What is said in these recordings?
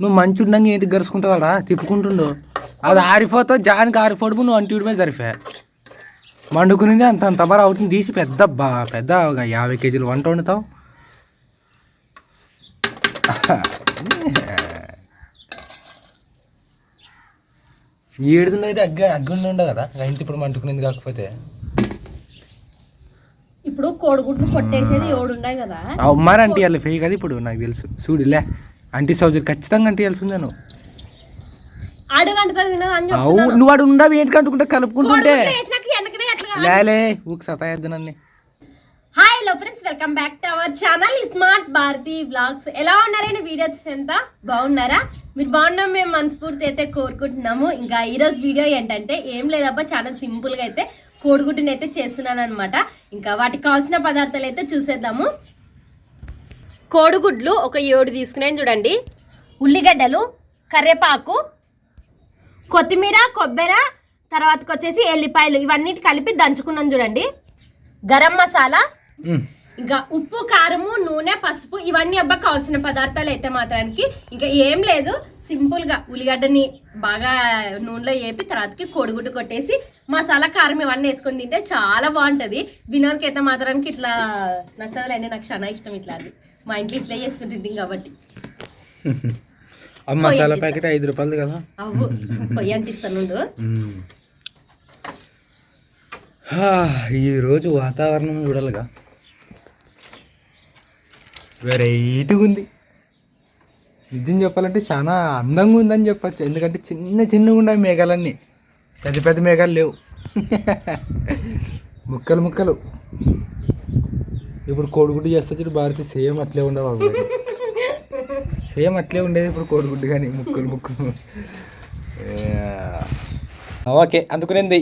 నువ్వు మంచి ఉండంగా ఏంటి గరుచుకుంటావాడా తిప్పుకుంటుండు. అది ఆరిపోతా జానికి ఆరిపోడు నువ్వు అంటి మీద సరిపోయా మండుకునింది అంత అంత మరి అవుతుంది. తీసి పెద్ద బా పెద్ద ఒక యాభై కేజీలు వంట వండుతావు. ఏడుదున్నది అగ్గ అగ్గుండి ఉండదు కదా? ఇంటి ఇప్పుడు మంటుకునేది కాకపోతే. ఇప్పుడు కోడిగుడ్లు కొట్టేసేది ఏడున్నాయి కదా? అవు మరి అంటే వాళ్ళు ఫేక్ అది ఇప్పుడు నాకు తెలుసు. చూడులే అంటీ సౌజరీ ఖచ్చితంగా అంటే తెలిసిందే నువ్వు అవు నువ్వు వాడు ఉండవు ఏంటి కంటుకుంటే కలుపుకుంటుంటే లేలే ఊకి సతాయద్దు నన్ను. Hi hello friends welcome back to our channel smart Bharati blogs ఎలా ఉన్నారని వీడియోస్ ఎంత బాగున్నారా? మీరు బాగున్నాం మేము మనస్ఫూర్తి అయితే కోరుకుంటున్నాము. ఇంకా ఈరోజు వీడియో ఏంటంటే ఏం లేదబ్బా చాలా సింపుల్గా అయితే కోడిగుడ్డుని అయితే చేస్తున్నాను అనమాట ఇంకా వాటికి కావాల్సిన పదార్థాలు అయితే చూసేద్దాము. కోడిగుడ్లు ఒక ఏడు తీసుకున్నాను చూడండి. ఉల్లిగడ్డలు కరివేపాకు కొత్తిమీర కొబ్బరి తర్వాతకి వచ్చేసి ఎల్లిపాయలు ఇవన్నీ కలిపి దంచుకున్నాను చూడండి. గరం మసాలా. ఇంకా ఉప్పు కారము నూనె పసుపు ఇవన్నీ అబ్బా కావాల్సిన పదార్థాలు అయితే మాత్రానికి. ఇంకా ఏం లేదు సింపుల్గా ఉల్లిగడ్డని బాగా నూనెలో వేపి తర్వాతకి కోడిగుడ్డు కొట్టేసి మసాలా కారం ఇవన్నీ వేసుకొని తింటే చాలా బాగుంటది. వినోద్కి అయితే మాత్రానికి ఇట్లా నచ్చదులేండి నాకు చాలా ఇష్టం ఇట్లా అది మా ఇంట్లో ఇట్లా చేసుకుని తింటాం కాబట్టి. మసాలా ప్యాకెట్ ఐదు రూపాయలది కదా? అవ్వు పొయ్యి అంటిస్తాను ఈరోజు వాతావరణం చూడాలిగా. వెరైటీగా ఉంది. నిజం చెప్పాలంటే చాలా అందంగా ఉందని చెప్పచ్చు. ఎందుకంటే చిన్న చిన్నగా ఉన్నాయి మేఘాలన్నీ. పెద్ద పెద్ద మేఘాలు లేవు. ముక్కలు ముక్కలు. ఇప్పుడు కోడిగుడ్డు చేస్తే చూడు భారతి సేమ్ అట్లే ఉండవు సేమ్ అట్లే ఉండేది ఇప్పుడు కోడిగుడ్డు కానీ ముక్కలు ముక్కలు. Okay అందుకునేది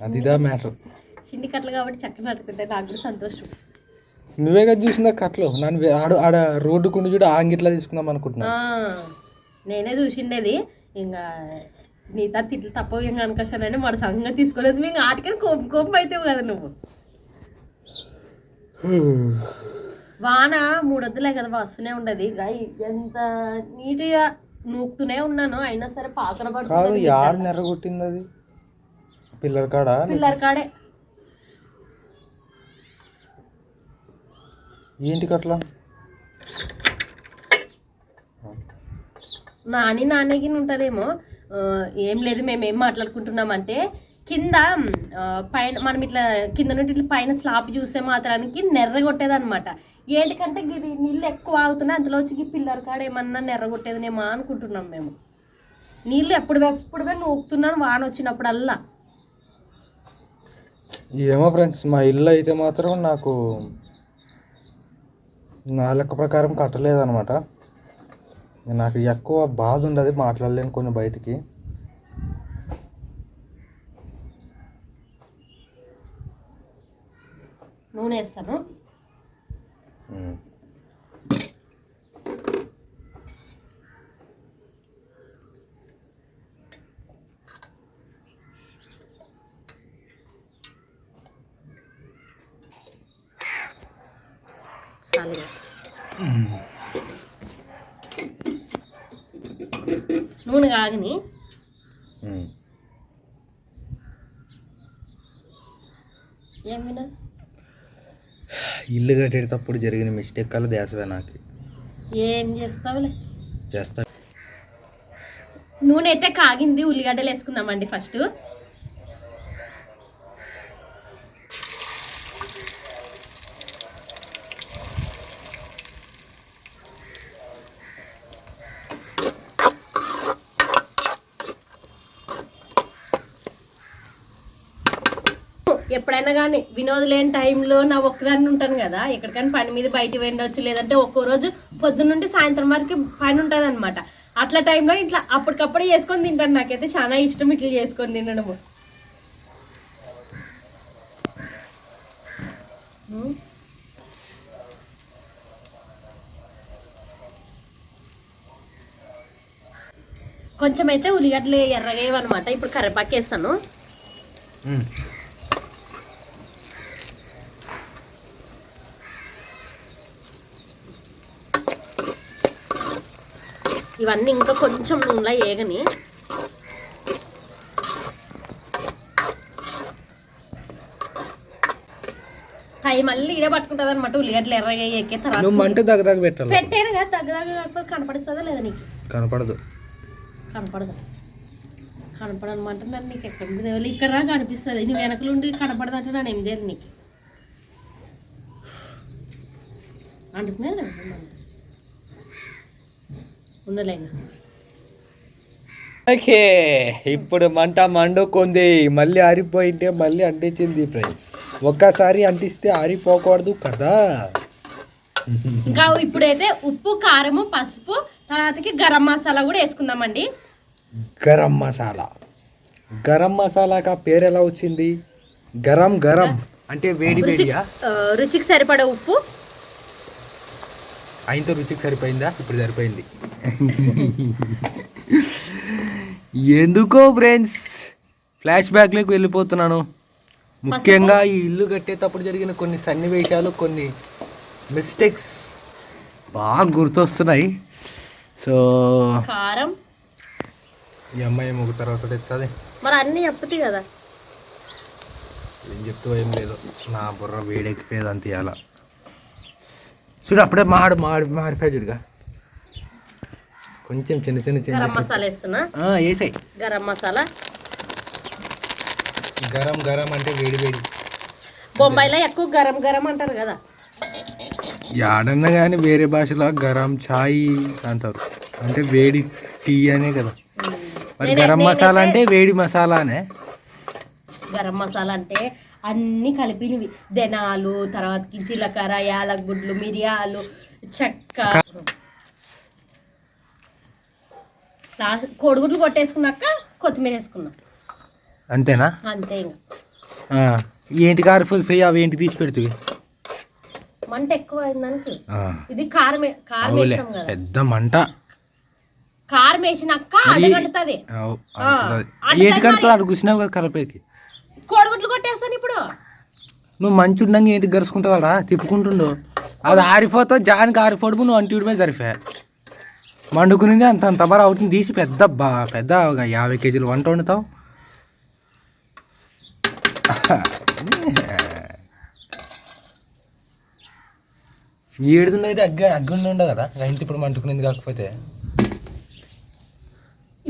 అదిదా matter. చిండి కట్టలు కాబట్టి చక్కగా నాకు సంతోషం. నువ్వే కదా చూసిందా కట్లో నన్ను ఆడు ఆడ రోడ్డు కుండు చూడు ఆంగిట్లా తీసుకుందాం అనుకుంటున్నా. నేనే చూసిండేది. ఇంకా నీతా తిట్లు తప్ప ఏం కనుకొచ్చానని మన సంగతి తీసుకోలేదు. మేము ఆటికని కోపం కోపం అవుతావు కదా నువ్వు. వాన మూడొద్దులే కదా వస్తూనే ఉండదు. ఇక ఎంత నీట్గా నూకుతూనే ఉన్నాను. అయినా సరే పాత్ర కాదు పడుతుంది అది? పిల్లల కాడ? పిల్లర్ కాడే. ఏంటి కట్లా? నాని నాన్నకి ఉంటుందేమో ఏం లేదు మేము ఏం మాట్లాడుకుంటున్నామంటే కింద పైన మనం ఇట్లా కింద నుండి ఇట్లా పైన స్లాబ్ చూసే మాత్రానికి నెర్రగొట్టేదనమాట ఏంటికంటే ఇది నీళ్ళు ఎక్కువ ఆగుతున్నాయి అందులో వచ్చి పిల్లర్ కాడ ఏమన్నా నెర్రగొట్టేదనేమో అనుకుంటున్నాం మేము. నీళ్ళు ఎప్పుడు ఎప్పుడుగా నూపుతున్నాను వాన వచ్చినప్పుడల్లా. ఏమో ఫ్రెండ్స్ మా ఇల్లు అయితే మాత్రం నాకు నా లెక్క ప్రకారం కట్టలేదనమాట నాకు ఎక్కువ బాధ ఉండదు మాట్లాడలేను కొన్ని బయటికి. నూనె వేస్తాను. నూనె కాగని. ఏం ఇల్లు కట్టేటప్పుడు జరిగిన మిస్టేక్ కల్లా దేశవే నాకు. ఏం చేస్తావులే? చేస్తా. నూనె అయితే కాగింది ఉల్లిగడ్డలు వేసుకుందామండి ఫస్ట్. ఎప్పుడైనా కానీ వినోద్ లేని టైంలో నా ఒక్కదాన్ని ఉంటాను కదా ఎక్కడికైనా పని మీద బయటికి వెళ్ళొచ్చు లేదంటే ఒక్కో రోజు పొద్దున్న నుండి సాయంత్రం వరకు పని ఉంటుంది అనమాట అట్లా టైంలో ఇట్లా అప్పటికప్పుడు చేసుకొని తింటాను. నాకైతే చాలా ఇష్టం ఇట్లా చేసుకొని తినడము. కొంచెం అయితే ఉల్లిగడ్డలు ఎర్రగా అనమాట ఇప్పుడు కరివేపాకు వేస్తాను. ఇవన్నీ ఇంకా కొంచెం నూనెలో ఏగని. పై మళ్ళీ ఇడే పట్టుకుంటుంది అనమాట ఉల్లిగడ్డలు ఎర్రగా ఎక్కే తర్వాత మంట పెట్టాలి. పెట్టాను కదా దగ్గర దగ్గర కాకపోతే కనపడిస్తుందా లేదా నీకు? కనపడదు. కనపడదు. కనపడనమాట నన్ను నీకు ఎక్కడ తెలియదు ఇక్కడ రా కనిపిస్తుంది నువ్వు వెనకలుండి కనపడదంటే నన్ను ఏం చేయదు నీకు? అంటున్నాయి ఉండలేను ఓకే ఇప్పుడు మంట మండుకుంది. మళ్ళీ ఆరిపోయింటే మళ్ళీ అంటించింది ఫ్రెండ్స్ ఒక్కసారి అంటిస్తే ఆరిపోకూడదు కదా? ఇంకా ఇప్పుడైతే ఉప్పు కారము పసుపు తర్వాతకి గరం మసాలా కూడా వేసుకుందామండి. గరం మసాలా. గరం మసాలాకి ఆ పేరు ఎలా వచ్చింది? గరం గరం. అంటే వేడి ఆ, రుచికి సరిపడే ఉప్పు. ఆయనతో రుచికి సరిపోయిందా? ఇప్పుడు సరిపోయింది. ఎందుకో ఫ్రెండ్స్ ఫ్లాష్ బ్యాక్లోకి వెళ్ళిపోతున్నాను. ముఖ్యంగా ఈ ఇల్లు కట్టేటప్పుడు జరిగిన కొన్ని సన్నివేశాలు కొన్ని మిస్టేక్స్ బాగా గుర్తొస్తున్నాయి. సో కారం. ఈ అమ్మాయి ఒక తర్వాత తెచ్చది. మరి అన్నీ చెప్తుంది కదా. ఏం చెప్తూ ఏం లేదు. నా బుర్ర వేడెక్కిపోయేది అంత ఇవాళ. చూడు అప్పుడే మాడు మాడు మాడిపోయి చూడుగా కొంచెం చిన్న చిన్న చిన్న గరం మసాలా వేస్తున్నా. వేసాయి. గరం మసాలా. గరం గరం అంటే వేడి వేడి. బొంబాయిలో ఎక్కువ గరం గరం అంటారు కదా. యాడన్నా కానీ వేరే భాషలో గరం ఛాయ్ అంటారు. అంటే వేడి టీ అనే కదా. మరి గరం మసాలా అంటే వేడి మసాలానే. గరం మసాలా అంటే అన్ని కలిపినవి. దెనాలు తర్వాతకి జీలకర్ర యాలగుడ్లు మిరియాలు చెక్క. లాస్ట్ కోడిగుడ్లు కొట్టేసుకున్నాక కొత్తిమీర వేసుకున్నాం. అంతేనా? అంతే ఇంకా. ఏంటి కారిపోతే ఫ్రీ అవి ఏంటి తీసి పెడుతుంది మంట ఎక్కువ అయిందనుకో. ఇది కారం కారం అవులే వేస్తాం కదా. పెద్ద మంట. కారం వేసినాక అంటున్నది. అంటున్నది ఏంటి కడుతుంది కూర్చున్నావు కదా కలపేకి కోడిగుడ్లు కొట్టేస్తాను ఇప్పుడు. నువ్వు మంచి ఉండంగా ఏంటి గరుచుకుంటావాడా తిప్పుకుంటుండు. అది ఆరిపోతా జానికి ఆరిపోడుపు నువ్వు అంటి జరిపా సరిపోయా. మండుకునింది అంత అంత బర అవుతుంది. తీసి పెద్ద బా పెద్ద ఒక యాభై కేజీలు వంట వండుతావు. ఏడుతుంది అయితే అగ్గ అగ్గుండి ఉండదు కదా? ఇంటి ఇప్పుడు మంటుకునింది కాకపోతే.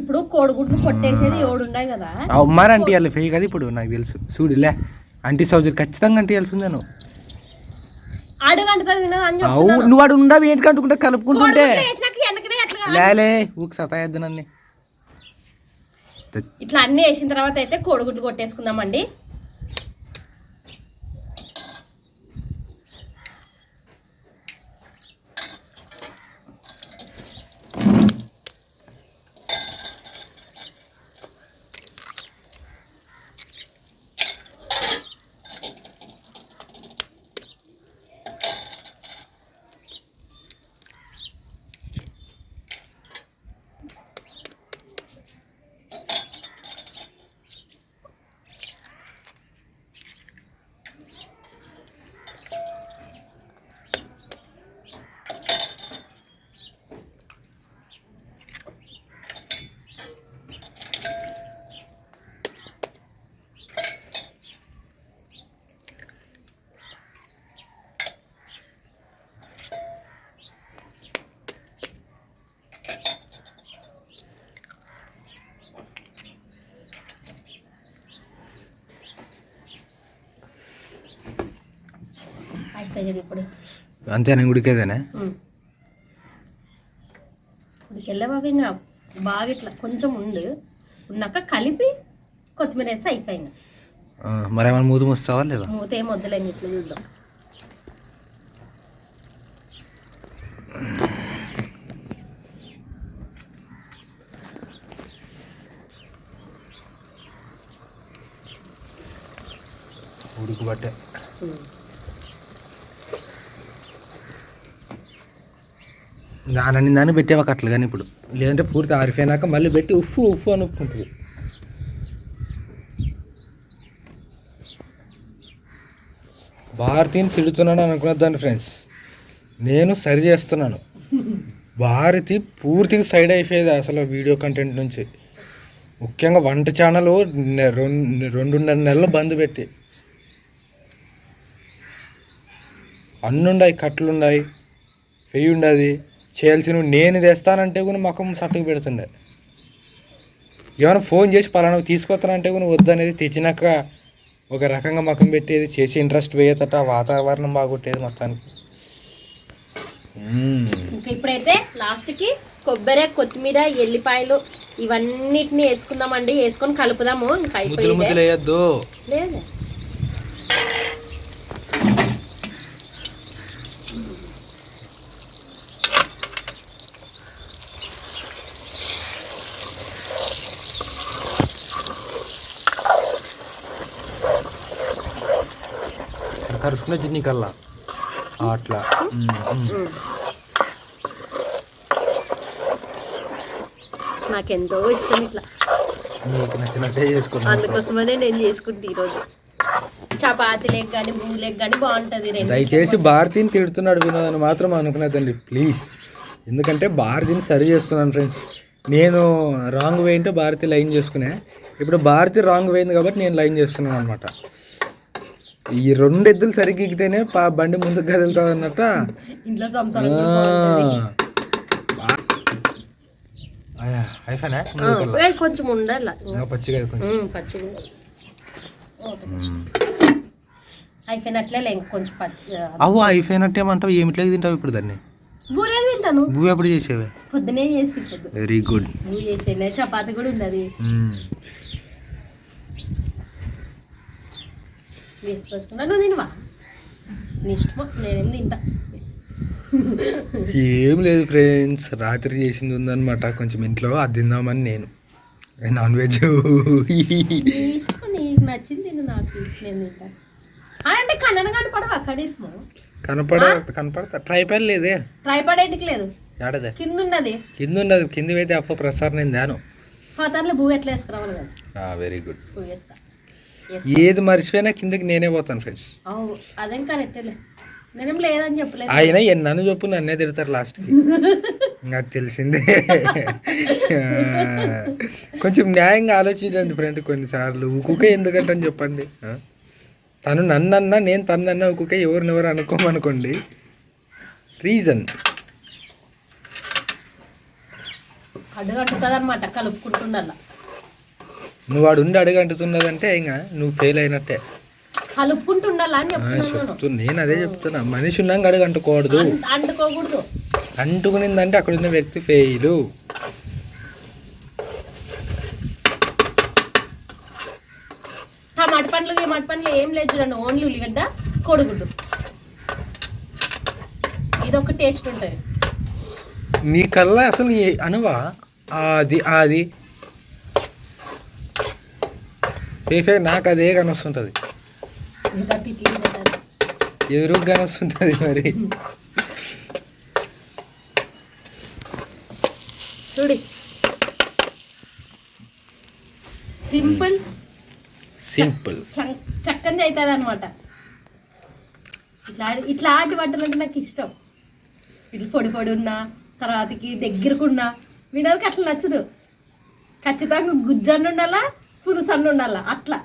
ఇప్పుడు కోడిగుడ్లు కొట్టేసేది ఏడు ఉన్నాయి కదా. మరి అంటే వాళ్ళు ఫేక్ అది ఇప్పుడు నాకు తెలుసు. చూడులే అంటీ సౌజరీ ఖచ్చితంగా అంటే తెలిసిందే నువ్వు నువ్వు వాడు ఉండవు ఏంటి కంటుకుంటే కలుపుకుంటుంటే లేలే ఊకి సతాయద్దు నన్ను. ఇట్లా అన్ని వేసిన తర్వాత అయితే కోడిగుడ్లు కొట్టేసుకుందామండి. అయిపోయాడు ఇప్పుడు. అంతేనా ఉడికేదేనే వెళ్ళబాబు ఇంకా బాగా ఇట్లా కొంచెం ఉండు. ఉన్నాక కలిపి కొత్తిమీర వేస్తే అయిపోయింది. మరి ఏమైనా మూదు మూస్తావా లేదా? మూత ఏం వద్దులేండి ఇట్లా చూద్దాం. ఉడుకు దాన్ని పెట్టేవాక అట్లా కానీ ఇప్పుడు. లేదంటే పూర్తి ఆరిపోయినాక మళ్ళీ పెట్టి ఉఫ్ఫు ఉఫ్ఫు అని ఉప్పుకుంటుంది భారతీని తిడుతున్నాను అనుకున్నదాన్ని ఫ్రెండ్స్. నేను సరి చేస్తున్నాను. భారతి పూర్తిగా సైడ్ అయిపోయేది అసలు వీడియో కంటెంట్ నుంచి. ముఖ్యంగా వంట ఛానల్ రెండు రెండున్నర నెలలు బంద్ పెట్టి. అన్నుండాయి కట్లున్నాయి పెయ్యి ఉండదు చేయాల్సిన నేను తెస్తానంటే కూడా మకం సట్టుకు పెడుతుండే. ఏమైనా ఫోన్ చేసి పలానా తీసుకొస్తానంటే కూడా వద్దనేది తెచ్చినాక ఒక రకంగా మకం పెట్టేది చేసి ఇంట్రెస్ట్ పోయేదట వాతావరణం బాగొట్టేది మొత్తానికి. ఇంకా ఇప్పుడైతే లాస్ట్కి కొబ్బరి కొత్తిమీర ఎల్లిపాయలు ఇవన్నిటిని వేసుకుందామండి. వేసుకొని కలుపుదాము. ఇంకా ముద్దులు ముద్దులు అయిపోయింది వేయద్దు. లేదు. జిన్ని కల్లా. అట్లా. నాకెంతో ఇష్టం ఇట్లా. మీకు నచ్చినట్టే చేసుకున్నాను అందుకోసమనే నేను చేసుకుంటే ఈరోజు. చపాతీ లెగ్ కానీ భూ లెగ్ కానీ బాగుంటుంది రెండు. దయచేసి భారతిని తిడుతున్నాడు వినోదని మాత్రం అనుకునేదండి ప్లీజ్. ఎందుకంటే భారతిని సరి చేస్తున్నాను ఫ్రెండ్స్. నేను రాంగ్ వే అంటే భారతి లైన్ చేసుకునే. ఇప్పుడు భారతి రాంగ్ పోయింది కాబట్టి నేను లైన్ చేస్తున్నాను అనమాట. ఈ రెండు ఎద్దులు సరిగ్గా ఎక్కితేనే పా బండి ముందుకు కదులుతుంది అన్నట్ట? కొంచెం ఉండాల? పచ్చిగా కొంచెం. అయిపోయినట్లే అవ్వ అయిపోయినట్టు ఏమంటావు? ఏమిట్లేదు తింటావు ఇప్పుడు దాన్ని? బూరే తింటాను. ఎప్పుడు చేసేవే? పొద్దునే చేసి వెరీ గుడ్ చపాతి కూడా ఉన్నది. వేసుకొచ్చుకున్నా. నువ్వు తినవా? నీ ఇష్టమో? నేనేం తింటా. ఏం లేదు ఫ్రెండ్స్ రాత్రి చేసింది ఉందన్నమాట. కొంచెం ఇంట్లో అది తిందామని నేను. Non veg? నీకు నచ్చింది తిను నాకు. నేను తింటా. అంటే కన్నడ కనపడవా కనీసము? కనపడ కనపడతా. ట్రైపాల్ లేదే. ట్రైపడేటికి లేదు? ఏడదే కింద ఉన్నది కింద ఉన్నది కింద అయితే అప్ప ప్రసాద్ నేను దాను పాతర్లో భూ ఎట్లా వేసుకురావాలి కదా. వెరీ గుడ్ భూ వేస్తా ఏది మర్చిపోయినా కిందకి నేనే పోతాను ఫ్రెండ్స్. అదేం కరెక్టేలే నేనేం లేదని చెప్పలేదు. ఆయన నన్ను చెప్పు నన్నే తిడతారు లాస్ట్కి ఇంకా తెలిసిందే. కొంచెం న్యాయంగా ఆలోచించండి ఫ్రెండ్ కొన్నిసార్లు. ఊకుకే ఎందుకంటని చెప్పండి. ఆ? తను నన్ను అన్నా నేను తను అన్నా ఊకుకే ఎవరిని ఎవరు అనుకోమనుకోండి. రీజన్ అడుగు అంటుతుంది అనమాట కలుపుకుంటుండాల నువ్వు వాడు ఉండి అడుగంటుతున్నదంటే ఇంకా నువ్వు ఫెయిల్ అయినట్టే. కలుపుకుంటుండాల అని. చెప్తున్నా నేను. అదే చెప్తున్నా. మనిషి ఉన్నాక అడుగంటుకోకూడదు అంట- అంటుకోకూడదు. అంటుకునిందంటే అక్కడ ఉన్న వ్యక్తి ఫెయిలు టమాటి పండ్లు గిమాటి పండ్లు ఏం లేదు చూడండి. ఓన్లీ ఉల్లిగడ్డ కోడిగుడ్డు. ఇది ఒక టేస్ట్ ఉంటుంది. నీ కల్లా అసలు అనువా? అది అది ఫేఫే నాకు అదే కనొస్తుంటుంది. ఎదురుగా కనొస్తుంటుంది మరి. చూడి. సింపుల్. సింపుల్. చక్కని అవుతుంది అనమాట ఇట్లా ఇట్లాంటి వంటలు అంటే నాకు ఇష్టం. ఇట్లా పొడి పొడి ఉన్నా తర్వాతకి దగ్గరకున్నా వినోద్కి అట్లా నచ్చదు. ఖచ్చితంగా గుజ్జన్ను ఉండాలా పులుసన్ను ఉండాలా? అట్లా.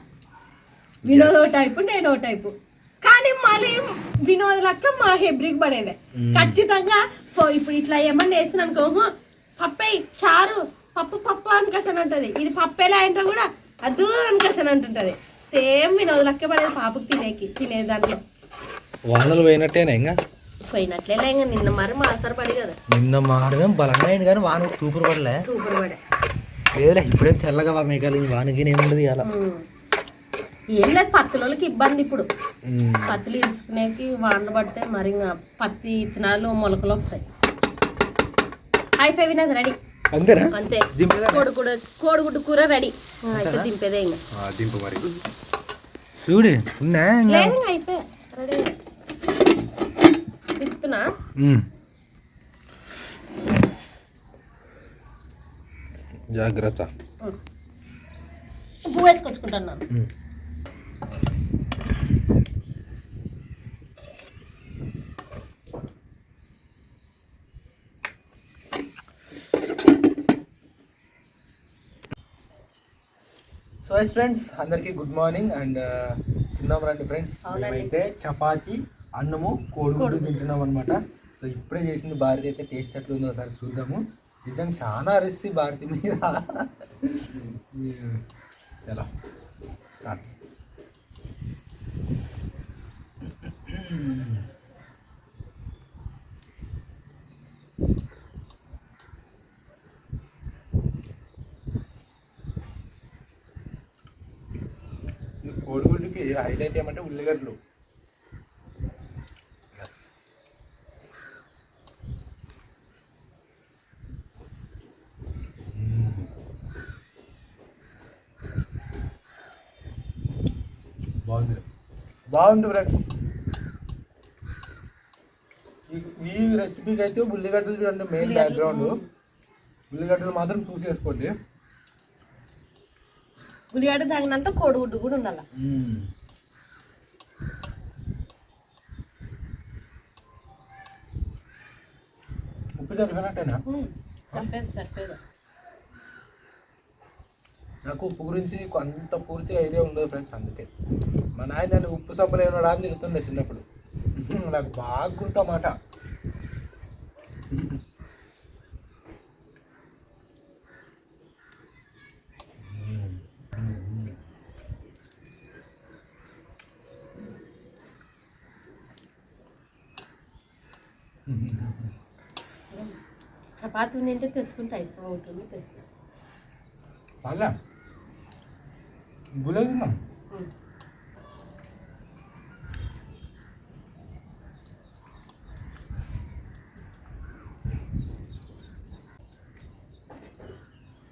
వినోద్ ఓ టైపు నేను ఓ టైపు. కానీ మళ్ళీ వినోద్ లెక్క మా హెబ్రికి పడేదే. ఖచ్చితంగా ఫో- ఇప్పుడు ఇట్లా ఏమన్నా వేసిన అనుకో "హ, పప్పే చారు పప్పు పప్పు అనుకసని అంటది. ఇది పప్పేలా అంటే కూడా అదు అనుకసని అంటుంటది. సేమ్ వినోద్ లెక్క పడేది పాపకు తినేకి తినే దాంట్లో వానలు పోయినట్టేనా ఇంకా? పోయినట్లే ఇంకా నిన్న మరి మాసర పడి కదా. నిన్న మాడమే బలంగా అయింది కానీ వాన తూపురు పడలే. సూపర్ పడే. లేదులే ఇప్పుడేం మేఘాలు ఇంక వానకి ఏముండదు ఉమ్. ఏం లేదు పత్తులకి ఇబ్బంది ఇప్పుడు. పత్తులు తీసుకునేకి వానలు పడితే మరి పత్తి ఇత్తనాలు మొలకలు వస్తాయి. హై ఫైవ్ వినది రెడీ. అంతేనా? అంతే. దింపేదా? కోడిగుడ్డు కూర రెడీ. అయితే దింపేదే ఇంకా దింపు మరి. చూడు ఉన్నా అయిపోయా రెడీ. దింపుతున్నా? జాగ్రత్త. పువ్వు వేసుకొచ్చుకుంటాను సో ఎస్ ఫ్రెండ్స్ అందరికీ గుడ్ మార్నింగ్ అండ్ తిన్నాం రండి ఫ్రెండ్స్ మేమైతే చపాతి అన్నము కోడిగుడ్డు తింటున్నాం అనమాట సో ఇప్పుడే చేసింది భారతి అయితే టేస్ట్ ఉందో ఒకసారి చూద్దాము. నిజంగా చాలా అరిసి భారతి మీద. చలో స్టార్ట్. కోడిగుడ్డుకి హైలైట్ ఏమంటే ఉల్లిగడ్డలు. బాగుంది ఫ్రెండ్స్. ఈ రెసిపీకి అయితే ఉల్లిగడ్డలు చూడండి మెయిన్ బ్యాక్గ్రౌండ్. ఉల్లిగడ్డలు మాత్రం చూసి వేసుకోండి. ఉల్లిగడ్డ తగినంత కోడిగుడ్డు కూడా ఉండాలి. ఉప్పు సరిపోదు సరిపోదు నాకు ఉప్పు గురించి అంత పూర్తి ఐడియా ఉండదు ఫ్రెండ్స్ అందుకే. మా నాయన నన్ను ఉప్పు సబ్బలేనాడా అని తిరుగుతుండే చిన్నప్పుడు. నాకు బాగా గుర్తమాట. చపాతీ తింటే తెస్తుంటాయి ఉంటుంది తెస్తా. చాలా గులే తిన్నాం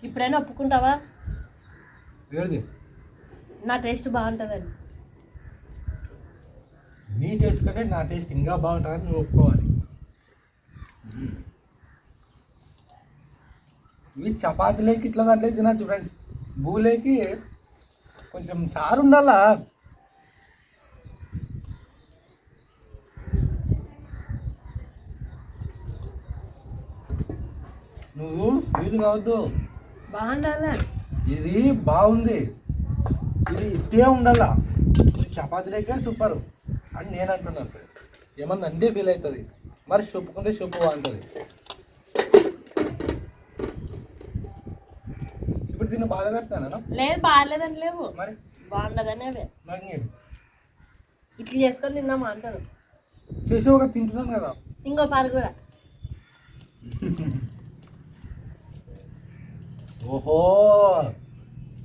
ఇప్పుడైనా ఒప్పుకుంటావా? ఏది? నా టేస్ట్ బాగుంటుందని. నీ టేస్ట్ కంటే నా టేస్ట్ ఇంకా బాగుంటుందని నువ్వు ఒప్పుకోవాలి. ఇవి చపాతీలోకి ఇట్లా దాంట్లో తినచ్చు ఫ్రెండ్స్ భూలేకి కొంచెం సారు ఉండాలా? నువ్వు ఫీల్ కావద్దు. బాగుండాలా? ఇది బాగుంది. ఇది ఇట్టే ఉండాలా? ఇది చపాతీలకే సూపర్. అని నేను అంటున్నాను ఫ్రెండ్ ఏమన్నా అంటే ఫీల్ అవుతుంది. మరి చెప్పుకుంటే చెప్పు బాగుంటుంది ఇప్పుడు దీన్ని బాగా కట్టానా లేదు బాగాలేదని లేవు. మరి? బాగుండదని మరి నేను ఇట్లా చేసుకొని తిందామా అంటాను చేసి ఒక తింటున్నాను కదా. ఇంకో పారు కూడా. ఓహో!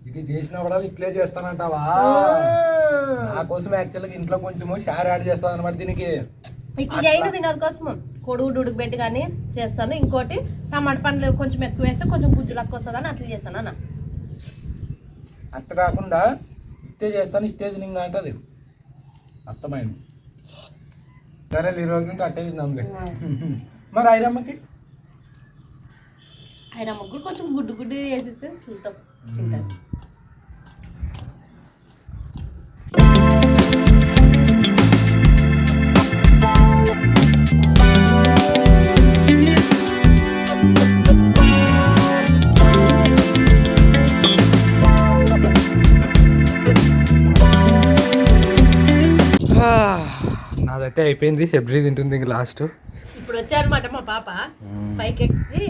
ఇది చేసినప్పుడు ఇట్లే చేస్తానంటావా? నా కోసం యాక్చువల్గా ఇంట్లో కొంచెము షేర్ యాడ్ చేస్తాను అనమాట దీనికి. ఇట్లా చేయను వినోద్ కోసం కొడుగుడు ఉడకబెట్టి కానీ చేస్తాను. ఇంకోటి టమాటా పండ్లు కొంచెం ఎక్కువ వేస్తే కొంచెం గుజ్జు లెక్క వస్తుంది అని అట్లా చేస్తాను అన్న. అట్ట కాకుండా ఇట్టే చేస్తాను ఇట్టే తినింగా అంటది అర్థమైంది? సరే ఈ రోజు నుంచి అట్టే తిందాంలే మరి ఐరమ్మకి? ముగ్గురు కొంచెం గుడ్డు గుడ్డు వేసేస్తే చూద్దాం నాదైతే అయిపోయింది. ఎబ్రి తింటుంది ఇంక లాస్ట్ ఇప్పుడు వచ్చారనమాట మా పాప. పైకి ఎక్కి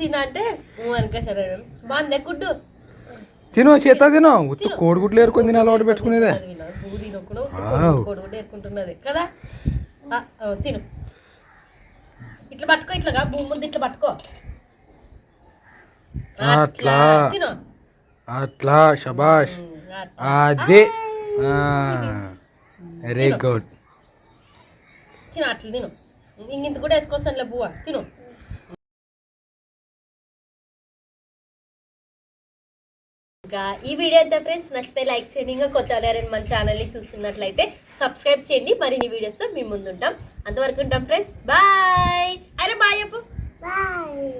తినా అంటే నువ్వు అనుక సరే బాగుంది గుడ్డు? తిను చేత తిను. ఉత్తు కోడిగుడ్లు ఏరుకొని తిని అలవాటు పెట్టుకునేదే. నువ్వు తినకుండా వావ్. కొడుగుడు ఏరుకుంటున్నది. కదా? తిను. ఇట్లా పట్టుకో ఇట్లాగా. భూమి ముందు ఇట్లా పట్టుకో. అట్లా. తిను. అట్లా షబాష్. అదే. వెరీ గుడ్ తిను అట్లా తిను. ఇంగింత కూడా వేసుకోవచ్చానులే బువ్వ తిను. ఇంకా ఈ వీడియో అయితే ఫ్రెండ్స్ నచ్చితే లైక్ చేయండి. ఇంకా కొత్త ఎవరైనా మన ఛానల్ని చూస్తున్నట్లయితే సబ్స్క్రైబ్ చేయండి. మరిన్ని వీడియోస్తో మీ ముందు ఉంటాం అంతవరకు ఉంటాం ఫ్రెండ్స్ బాయ్ అరే బాయ్ చెప్పు. బాయ్